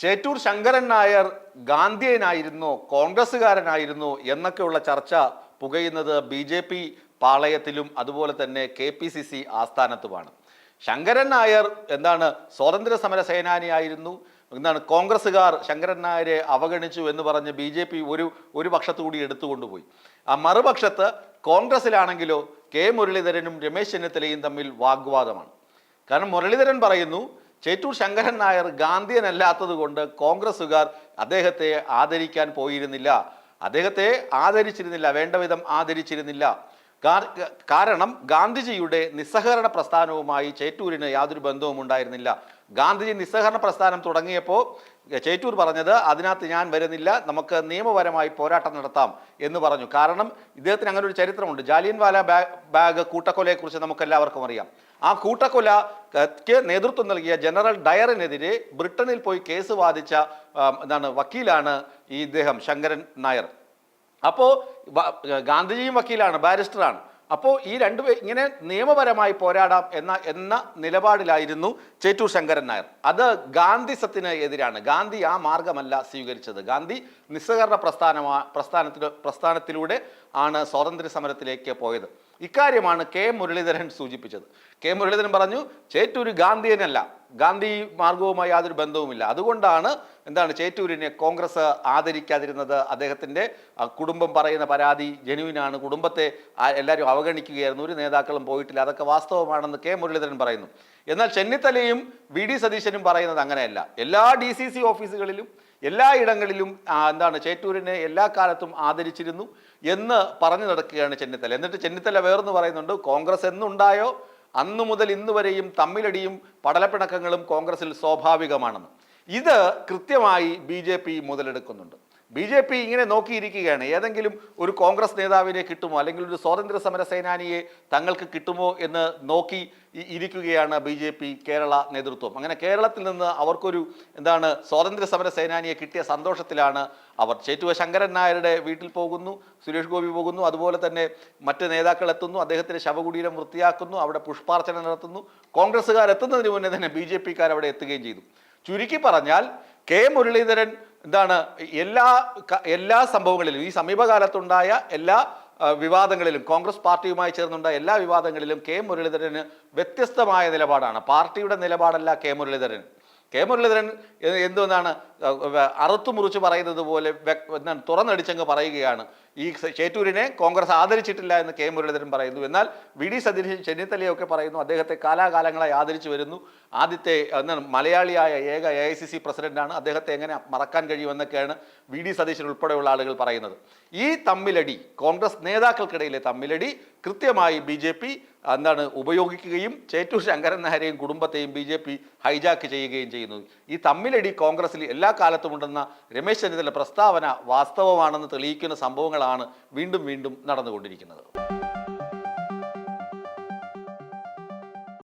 ചേറ്റൂർ ശങ്കരൻ നായർ ഗാന്ധിയനായിരുന്നു കോൺഗ്രസ്സുകാരനായിരുന്നു എന്നൊക്കെയുള്ള ചർച്ച പുകയുന്നത് ബി ജെ പി പാളയത്തിലും അതുപോലെ തന്നെ കെ പി സി സി ആസ്ഥാനത്തുമാണ്. ശങ്കരൻ നായർ എന്താണ് സ്വാതന്ത്ര്യ സമര സേനാനിയായിരുന്നു എന്താണ് കോൺഗ്രസ്സുകാർ ശങ്കരൻ നായരെ അവഗണിച്ചു എന്ന് പറഞ്ഞ് ബി ജെ പി ഒരു ഒരു പക്ഷത്തു കൂടി എടുത്തുകൊണ്ടുപോയി. ആ മറുപക്ഷത്ത് കോൺഗ്രസ്സിലാണെങ്കിലോ കെ മുരളീധരനും രമേശ് ചെന്നിത്തലയും തമ്മിൽ വാഗ്വാദമാണ്. കാരണം മുരളീധരൻ പറയുന്നു ചേറ്റൂർ ശങ്കരൻ നായർ ഗാന്ധിയനല്ലാത്തത് കൊണ്ട് കോൺഗ്രസ്സുകാർ അദ്ദേഹത്തെ ആദരിക്കാൻ പോയിരുന്നില്ല. അദ്ദേഹത്തെ ആദരിച്ചിരുന്നില്ല വേണ്ട വിധം ആദരിച്ചിരുന്നില്ല കാരണം ഗാന്ധിജിയുടെ നിസ്സഹകരണ പ്രസ്ഥാനവുമായി ചേറ്റൂരിന് യാതൊരു ബന്ധവും ഉണ്ടായിരുന്നില്ല ഗാന്ധിജി നിസ്സഹകരണ പ്രസ്ഥാനം തുടങ്ങിയപ്പോൾ ചേറ്റൂർ പറഞ്ഞത് അതിനകത്ത് ഞാൻ വരുന്നില്ല നമുക്ക് നിയമപരമായി പോരാട്ടം നടത്താം എന്ന് പറഞ്ഞു. കാരണം ഇദ്ദേഹത്തിന് അങ്ങനെ ഒരു ചരിത്രമുണ്ട്. ജാലിയൻവാല ബാഗ് ബാഗ് കൂട്ടക്കൊലയെക്കുറിച്ച് നമുക്ക് എല്ലാവർക്കും അറിയാം. ആ കൂട്ടക്കൊലക്ക് നേതൃത്വം നൽകിയ ജനറൽ ഡയറിനെതിരെ ബ്രിട്ടനിൽ പോയി കേസ് വാദിച്ച എന്താണ് വക്കീലാണ് ഈ ഇദ്ദേഹം ശങ്കരൻ നായർ. അപ്പോൾ ഗാന്ധിജിയും വക്കീലാണ് ബാരിസ്റ്ററാണ്. അപ്പോൾ ഈ രണ്ട് ഇങ്ങനെ നിയമപരമായി പോരാടാം എന്ന എന്ന നിലപാടിലായിരുന്നു ചേറ്റൂർ ശങ്കരൻ നായർ. അത് ഗാന്ധിസത്തിന് എതിരാണ്. ഗാന്ധി ആ മാർഗമല്ല സ്വീകരിച്ചത്. ഗാന്ധി നിസ്സഹകരണ പ്രസ്ഥാനമാ പ്രസ്ഥാനത്തിൽ പ്രസ്ഥാനത്തിലൂടെ ആണ് സ്വാതന്ത്ര്യ സമരത്തിലേക്ക് പോയത്. ഇക്കാര്യമാണ് കെ മുരളീധരൻ സൂചിപ്പിച്ചത്. കെ മുരളീധരൻ പറഞ്ഞു ചേറ്റൂർ ഗാന്ധിയനല്ല. ഗാന്ധി മാർഗവുമായി യാതൊരു ബന്ധവുമില്ല. അതുകൊണ്ടാണ് എന്താണ് ചേറ്റൂരിനെ കോൺഗ്രസ് ആദരിക്കാതിരുന്നത്. അദ്ദേഹത്തിന്റെ കുടുംബം പറയുന്ന പരാതി ജനുവിനാണ് കുടുംബത്തെ എല്ലാവരും അവഗണിക്കുകയായിരുന്നു. ഒരു നേതാക്കളും പോയിട്ടില്ല. അതൊക്കെ വാസ്തവമാണെന്ന് കെ മുരളീധരൻ പറയുന്നു. എന്നാൽ ചെന്നിത്തലയും വി ഡി സതീശനും പറയുന്നത് അങ്ങനെയല്ല. എല്ലാ ഡി സി സി ഓഫീസുകളിലും എല്ലാ ഇടങ്ങളിലും എന്താണ് ചേറ്റൂരിനെ എല്ലാ കാലത്തും ആദരിച്ചിരുന്നു എന്ന് പറഞ്ഞു നടക്കുകയാണ് ചെന്നിത്തല. എന്നിട്ട് ചെന്നിത്തല വേറൊന്ന് പറയുന്നുണ്ട് കോൺഗ്രസ് എന്നുണ്ടായോ? അന്നു മുതൽ ഇന്ന് വരെയും തമ്മിലടിയും പടലപ്പിണക്കങ്ങളും കോൺഗ്രസിൽ സ്വാഭാവികമാണെന്ന്. ഇത് കൃത്യമായി ബി മുതലെടുക്കുന്നുണ്ട്. ബി ജെ പി ഇങ്ങനെ നോക്കിയിരിക്കുകയാണ്. ഏതെങ്കിലും ഒരു കോൺഗ്രസ് നേതാവിനെ കിട്ടുമോ? അല്ലെങ്കിൽ ഒരു സ്വാതന്ത്ര്യ സമര സേനാനിയെ തങ്ങൾക്ക് കിട്ടുമോ എന്ന് നോക്കി ഇരിക്കുകയാണ് ബി ജെ പി കേരള നേതൃത്വം. അങ്ങനെ കേരളത്തിൽ നിന്ന് അവർക്കൊരു എന്താണ് സ്വാതന്ത്ര്യ സമര സേനാനിയെ കിട്ടിയ സന്തോഷത്തിലാണ് അവർ. ചേറ്റുവ ശങ്കരൻ നായരുടെ വീട്ടിൽ പോകുന്നു സുരേഷ് ഗോപി പോകുന്നു അതുപോലെ തന്നെ മറ്റ് നേതാക്കൾ എത്തുന്നു അദ്ദേഹത്തിന്റെ ശവകുടീരം വൃത്തിയാക്കുന്നു അവിടെ പുഷ്പാർച്ചന നടത്തുന്നു. കോൺഗ്രസ്സുകാർ എത്തുന്നതിന് മുന്നേ തന്നെ ബി ജെ പിക്കാർ അവിടെ എത്തുകയും ചെയ്തു. ചുരുക്കി പറഞ്ഞാൽ കെ മുരളീധരൻ എന്താണ് എല്ലാ എല്ലാ സംഭവങ്ങളിലും ഈ സമീപകാലത്തുണ്ടായ എല്ലാ വിവാദങ്ങളിലും കോൺഗ്രസ് പാർട്ടിയുമായി ചേർന്നുണ്ടായ എല്ലാ വിവാദങ്ങളിലും കെ മുരളീധരന് വ്യത്യസ്തമായ നിലപാടാണ്. പാർട്ടിയുടെ നിലപാടല്ല കെ മുരളീധരൻ. കെ മുരളീധരൻ എന്തുവെന്നാണ് അറുത്തു മുറിച്ച് പറയുന്നത് പോലെ എന്താണ് തുറന്നടിച്ചങ്ങ് പറയുകയാണ്. ഈ ചേറ്റൂരിനെ കോൺഗ്രസ് ആദരിച്ചിട്ടില്ല എന്ന് കെ മുരളീധരൻ പറയുന്നു. എന്നാൽ വി ഡി സതീശൻ ചെന്നിത്തലയൊക്കെ പറയുന്നു അദ്ദേഹത്തെ കാലാകാലങ്ങളായി ആദരിച്ചു വരുന്നു. ആദ്യത്തെ എന്താണ് മലയാളിയായ ഏക എ ഐ സി സി പ്രസിഡന്റാണ്. അദ്ദേഹത്തെ എങ്ങനെ മറക്കാൻ കഴിയുമെന്നൊക്കെയാണ് വി ഡി സതീശൻ ഉൾപ്പെടെയുള്ള ആളുകൾ പറയുന്നത്. ഈ തമ്മിലടി കോൺഗ്രസ് നേതാക്കൾക്കിടയിലെ തമ്മിലടി കൃത്യമായി ബി എന്താണ് ഉപയോഗിക്കുകയും ചേറ്റൂർ ശങ്കരൻ നായരെയും കുടുംബത്തെയും ബി ജെ പി ഹൈജാക്ക് ചെയ്യുകയും ചെയ്യുന്നു ഈ തമ്മിലടി കോൺഗ്രസിൽ എല്ലാ കാലത്തും ഉണ്ടെന്ന രമേശ് ചെന്നിത്തല പ്രസ്താവന വാസ്തവമാണെന്ന് തെളിയിക്കുന്ന സംഭവങ്ങളാണ് വീണ്ടും വീണ്ടും നടന്നുകൊണ്ടിരിക്കുന്നത്.